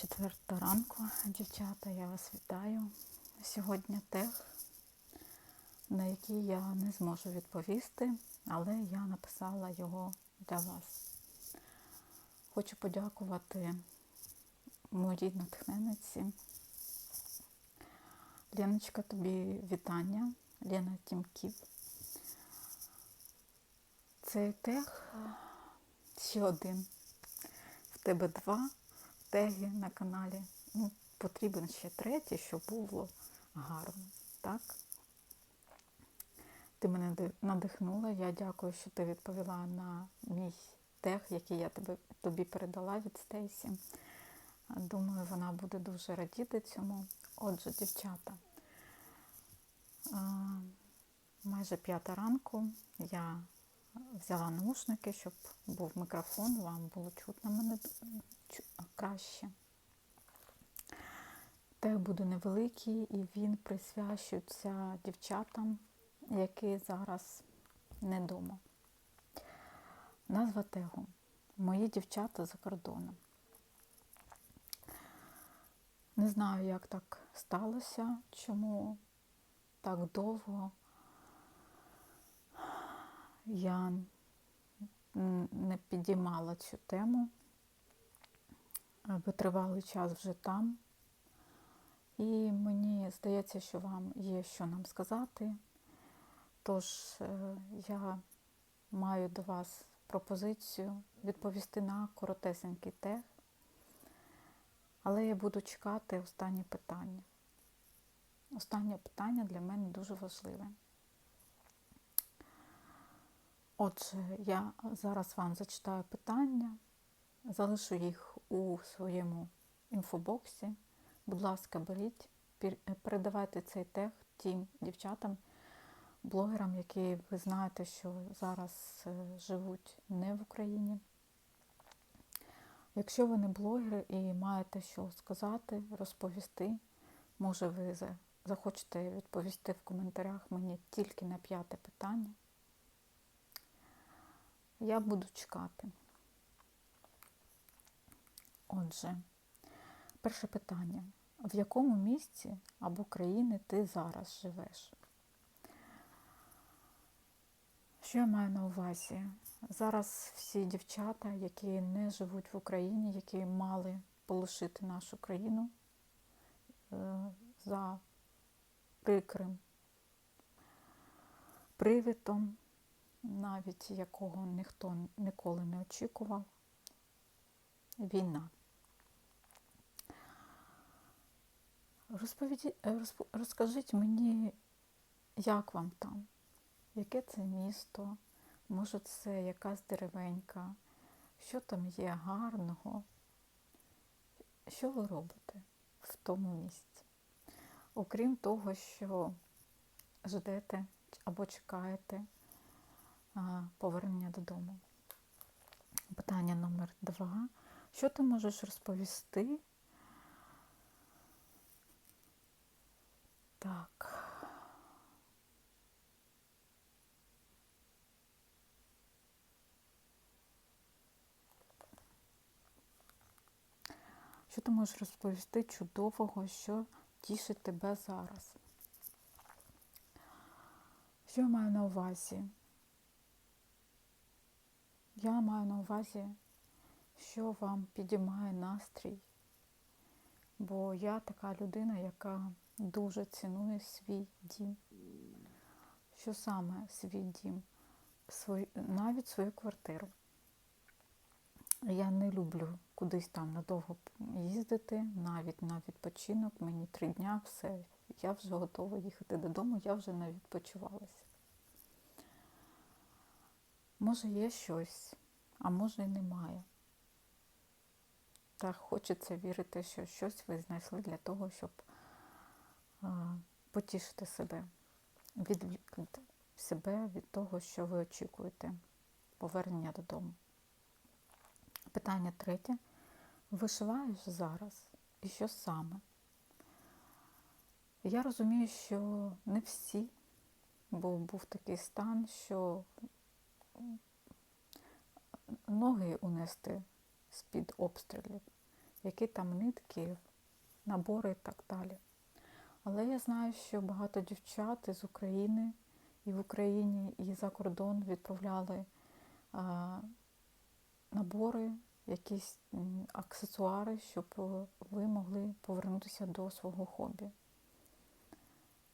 Четверта ранку, дівчата, я вас вітаю. Сьогодні тех, на який я не зможу відповісти, але я написала його для вас. Хочу подякувати моїй натхненниці. Леночка, тобі вітання, Лена Тімків. Цей тех ще один. В тебе два теги на каналі. Ну, потрібен ще третій, щоб було гарно. Так? Ти мене надихнула. Я дякую, що ти відповіла на мій тег, який я тобі, тобі передала від Стейсі. Думаю, вона буде дуже радіти цьому. Отже, дівчата, майже п'ята ранку я взяла наушники, щоб був мікрофон, вам було чутно мене краще. Тег буде невеликий і він присвячується дівчатам, які зараз не вдома. Назва тегу Мої дівчата за кордоном. Не знаю, як так сталося, чому так довго я не підіймала цю тему. Витривалий час вже там. І мені здається, що вам є що нам сказати. Тож я маю до вас пропозицію відповісти на коротесенький тег. Але я буду чекати останнє питання. Останнє питання для мене дуже важливе. Отже, я зараз вам зачитаю питання, залишу їх у своєму інфобоксі. Будь ласка, беріть, передавайте цей тег тим дівчатам, блогерам, які ви знаєте, що зараз живуть не в Україні. Якщо ви не блогери і маєте що сказати, розповісти, може ви захочете відповісти в коментарях мені тільки на п'яте питання. Я буду чекати. Отже, перше питання. В якому місці або країни ти зараз живеш? Що я маю на увазі? Зараз всі дівчата, які не живуть в Україні, які мали полишити нашу країну за прикрим привітом, навіть якого ніхто ніколи не очікував. Війна. Розповіді, розкажіть мені, як вам там? Яке це місто? Може, це якась деревенька? Що там є гарного? Що ви робите в тому місці? Окрім того, що ждете або чекаєте повернення додому. Питання номер два. Що ти можеш розповісти? Так. Що ти можеш розповісти чудового, що тішить тебе зараз? Що я маю на увазі? Я маю на увазі, що вам підіймає настрій, бо я така людина, яка дуже цінує свій дім. Що саме свій дім? Свій, навіть свою квартиру. Я не люблю кудись там надовго їздити, навіть на відпочинок. Мені три дня, все. Я вже готова їхати додому, я вже не відпочивалася. Може, є щось, а може і немає. Так хочеться вірити, що щось ви знайшли для того, щоб потішити себе, відвлікнути себе від того, що ви очікуєте, повернення додому. Питання третє. Вишиваєш зараз? І що саме? Я розумію, що не всі, бо був такий стан, що ноги унести з-під обстрілів. які там нитки, набори і так далі. Але я знаю, що багато дівчат з України і в Україні, і за кордон відправляли а, набори, якісь аксесуари, щоб ви могли повернутися до свого хобі,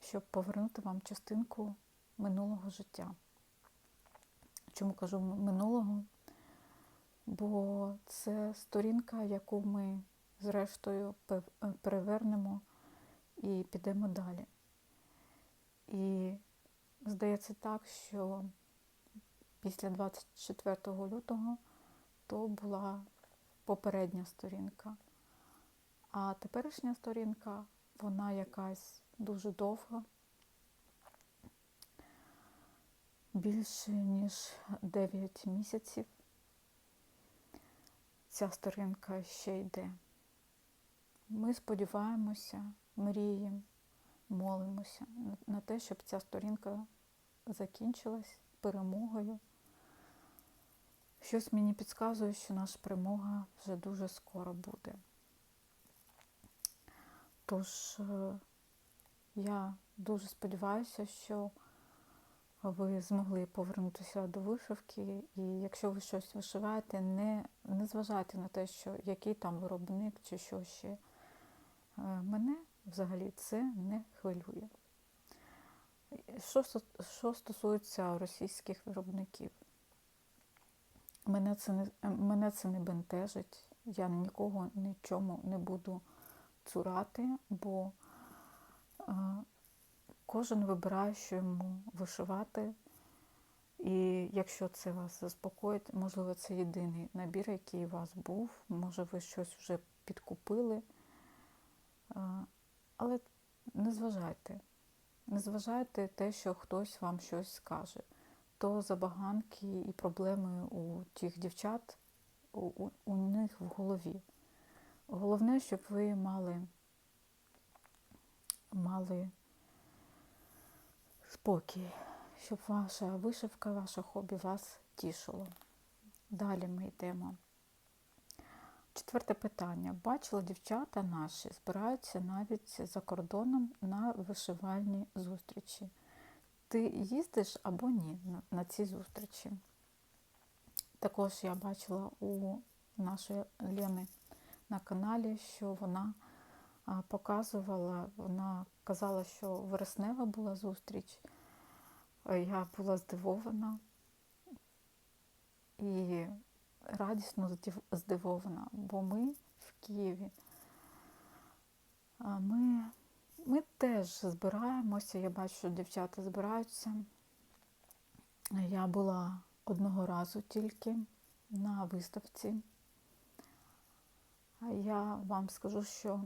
щоб повернути вам частинку минулого життя. Чому кажу минулого? Бо це сторінка, яку ми зрештою е, перевернемо і підемо далі. І здається так, що після 24 лютого то була попередня сторінка. А теперішня сторінка, вона якась дуже довга, більше ніж 9 місяців. Ця сторінка ще йде. Ми сподіваємося, мріємо, молимося на- те, щоб ця сторінка закінчилась перемогою. Щось мені підказує, що наша перемога вже дуже скоро буде. Тож е, я дуже сподіваюся, що ви змогли повернутися до вишивки, і якщо ви щось вишиваєте, не, не зважайте на те, що який там виробник чи що ще. Е, Мене взагалі це не хвилює. Що, що стосується російських виробників, мене це не, мене це не бентежить. Я нікого нічому не буду цурати, бо е, кожен вибирає, що йому вишивати. І якщо це вас заспокоїть, можливо, це єдиний набір, який у вас був, може ви щось вже підкупили. Але не зважайте. Не зважайте те, що хтось вам щось скаже. То забаганки і проблеми у тих дівчат, у, у, у них в голові. Головне, щоб ви мали, мали спокій, щоб ваша вишивка, ваше хобі вас тішило. Далі ми йдемо. Четверте питання. Бачила, дівчата наші збираються навіть за кордоном на вишивальні зустрічі. Ти їздиш або ні на, ці зустрічі? Також я бачила у нашої Лени на каналі, що вона показувала, вона казала, що вереснева була зустріч. Я була здивована і радісно здивована, бо ми в Києві. Ми, ми теж збираємося. Я бачу, що дівчата збираються. Я була одного разу тільки на виставці. А я вам скажу, що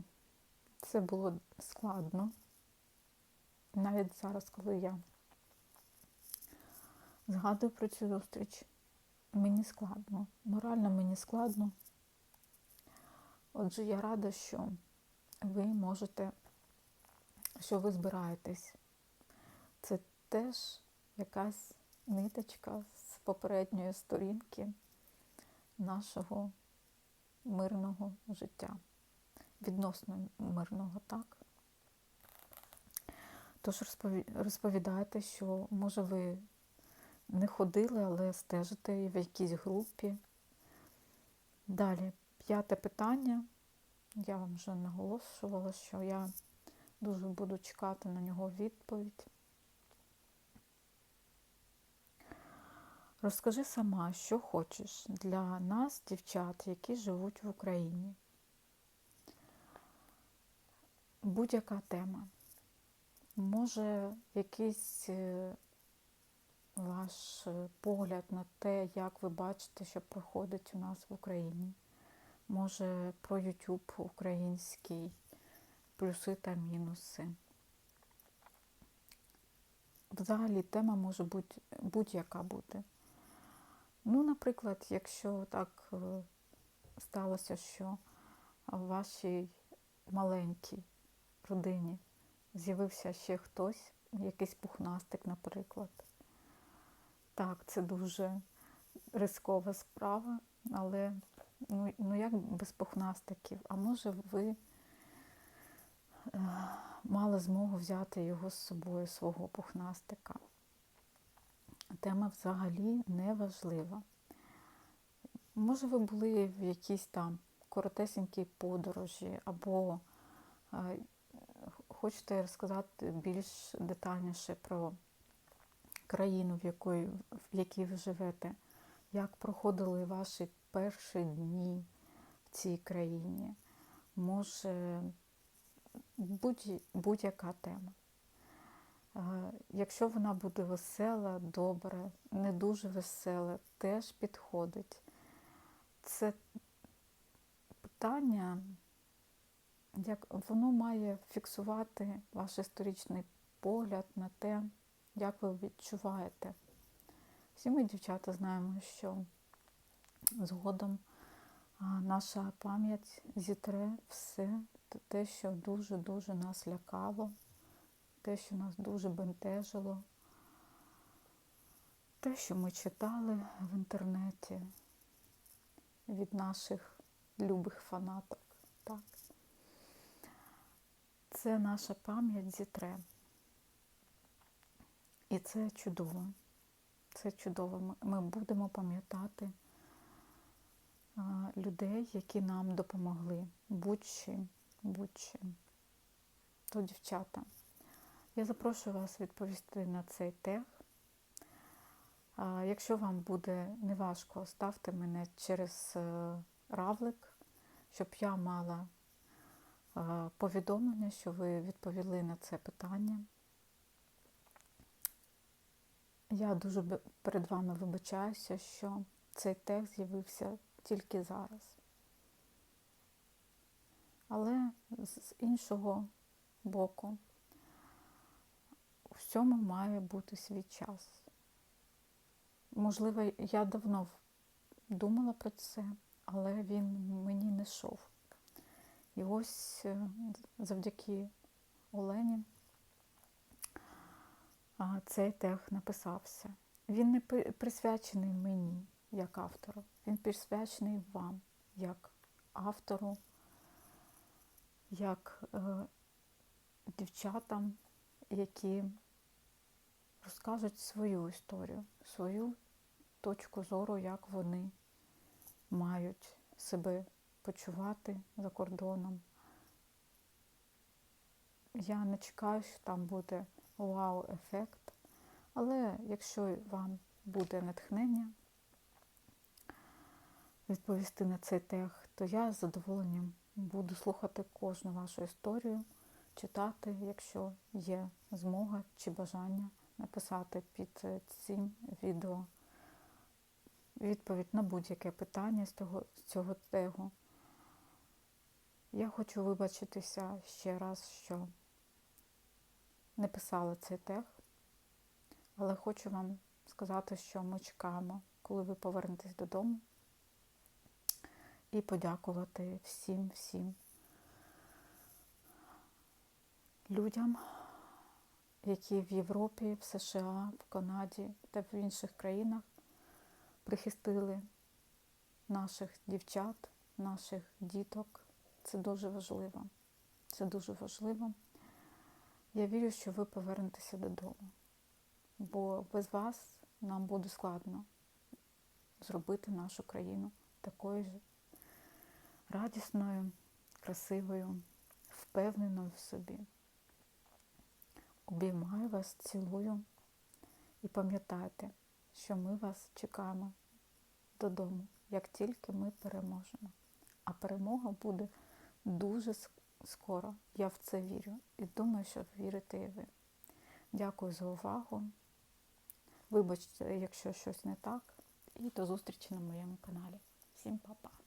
це було складно. Навіть зараз, коли я згадую про цю зустріч, мені складно. Морально мені складно. Отже, я рада, що ви можете, що ви збираєтесь. Це теж якась ниточка з попередньої сторінки нашого мирного життя. Відносно мирного, так? Тож розпові- розповідайте, що може ви не ходили, але стежите в якійсь групі. Далі, п'яте питання. Я вам вже наголошувала, що я дуже буду чекати на нього відповідь. Розкажи сама, що хочеш для нас, дівчат, які живуть в Україні. Будь-яка тема. Може, якийсь е, ваш е, погляд на те, як ви бачите, що проходить у нас в Україні. Може, про YouTube український, плюси та мінуси. Взагалі тема може бути будь-яка бути. Ну, наприклад, якщо так е, сталося, що в вашій маленькій родині з'явився ще хтось, якийсь пухнастик, наприклад. Так, це дуже рискова справа, але ну, ну як без пухнастиків? А може ви е, мали змогу взяти його з собою, свого пухнастика? Тема взагалі не важлива. Може, ви були в якійсь там коротесенькій подорожі, або е, хочете розказати більш детальніше про країну, в якої, в якій ви живете, як проходили ваші перші дні в цій країні. Може, будь- будь-яка тема. Якщо вона буде весела, добра, не дуже весела, теж підходить. Це питання, як воно має фіксувати ваш історичний погляд на те, як ви відчуваєте. Всі ми, дівчата, знаємо, що згодом наша пам'ять зітре все те, що дуже-дуже нас лякало, те, що нас дуже бентежило, те, що ми читали в інтернеті від наших любих фанаток. Так? Це наша пам'ять зітре. І це чудово. Це чудово. Ми- будемо пам'ятати людей, які нам допомогли. Будь-чим, будь-чим. То, дівчата, я запрошую вас відповісти на цей тег. Якщо вам буде неважко, ставте мене через е, равлик, щоб я мала е, повідомлення, що ви відповіли на це питання. Я дуже перед вами вибачаюся, що цей текст з'явився тільки зараз. Але з іншого боку, у всьому має бути свій час. Можливо, я давно думала про це, але він мені не йшов. І ось е, завдяки Олені цей тег написався. Він не присвячений мені як автору, він присвячений вам як автору, як е, дівчатам, які розкажуть свою історію, свою точку зору, як вони мають себе почувати за кордоном. Я не чекаю, що там буде вау-ефект, але якщо вам буде натхнення відповісти на цей тег, то я з задоволенням буду слухати кожну вашу історію, читати, якщо є змога чи бажання написати під цим відео відповідь на будь-яке питання з того, з цього тегу. Я хочу вибачитися ще раз, що не писала цей тег, але хочу вам сказати, що ми чекаємо, коли ви повернетесь додому, і подякувати всім, всім людям, які в Європі, в США, в Канаді та в інших країнах прихистили наших дівчат, наших діток. Це дуже важливо. Це дуже важливо. Я вірю, що ви повернетеся додому, бо без вас нам буде складно зробити нашу країну такою ж радісною, красивою, впевненою в собі. Обіймаю вас, цілую і пам'ятайте, що ми вас чекаємо додому, як тільки ми переможемо. А перемога буде дуже с- скоро. Я в це вірю і думаю, що вірите і ви. Дякую за увагу. Вибачте, якщо щось не так. І до зустрічі на моєму каналі. Всім па-па!